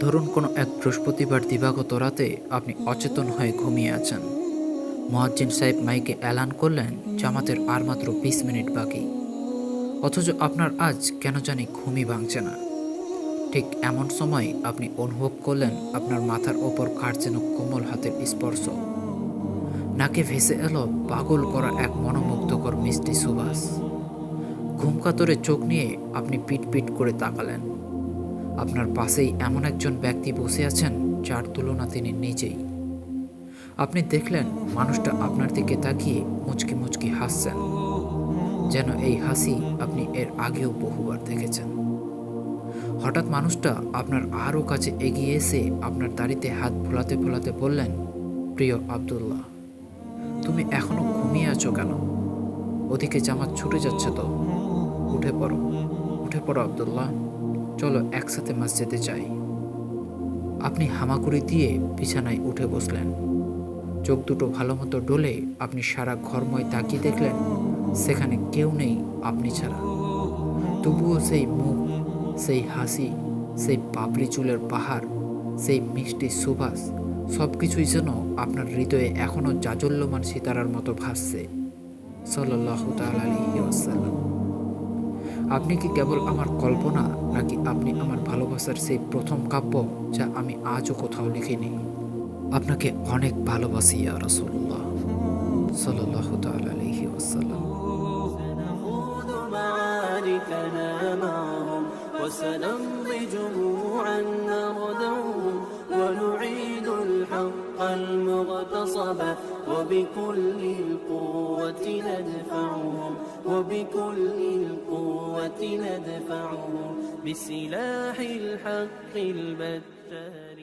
ধরুন কোনো এক বৃহস্পতিবার দিবাগত রাতে আপনি অচেতন হয়ে ঘুমিয়ে আছেন। মহাজ্জিন সাহেব মাইকে অ্যালান করলেন, জামাতের আর মাত্র বিশ মিনিট বাকি। অথচ আপনার আজ কেন জানি ঘুমই ভাঙছে না। ঠিক এমন সময় আপনি অনুভব করলেন আপনার মাথার ওপর কার যেন কোমল হাতের স্পর্শ। নাকে ভেসে এলো পাগল করা এক মনোমুগ্ধকর মিষ্টি সুবাস। ঘুমকাতরে চোখ নিয়ে আপনি পিট পিট করে তাকালেন। আপনার পাশেই এমন একজন ব্যক্তি বসে আছেন, যার তুলনা তিনি নিজেই। আপনি দেখলেন, মানুষটা আপনার দিকে তাকিয়ে মুচকি মুচকি হাসছেন, যেন এই হাসি আপনি এর আগেও বহুবার দেখেছেন। হঠাৎ মানুষটা আপনার আরও কাছে এগিয়ে এসে আপনার দাড়িতে হাত ফোলাতে ফোলাতে বললেন, প্রিয় আব্দুল্লাহ, তুমি এখনও ঘুমিয়ে আছো কেন? ওদিকে জামাত ছুটে যাচ্ছে তো। উঠে পড়ো উঠে পড়ো আব্দুল্লাহ। চলো একসাথে মসজিদে যাই আপনি হামাগুড়ি দিয়ে বিছানায় উঠে বসলেন। চোখ দুটো ভালো মতো ডলে আপনি সারা ঘরময় তাকিয়ে দেখলেন, সেখানে কেউ নেই আপনি ছাড়া। তবুও সেই মুখ, সেই হাসি, সেই পাপড়ি চুলের পাহাড়, সেই মিষ্টি সুবাস সব কিছুই যেন আপনার হৃদয়ে এখনও জাজল্যমান সিতারার মতো ভাসছে। সাল্লাহ আলহি ওয়াসাল্লাম। আপনি কি কেবল আমার কল্পনা নাকি আপনি আমার ভালোবাসার সেই প্রথম কাব্য যা আমি আজও কোথাও লিখিনি আপনাকে অনেক ভালোবাসি ইয়া রসুল্লাহ সাল্লাহ আলহি ওয়াসাল্লাম سنخوض معاركنا معهم وسنمضي جموعا نردعهم ونعيد الحق المغتصب وبكل القوة ندفعهم وبكل القوة ندفعهم بسلاح الحق البتار.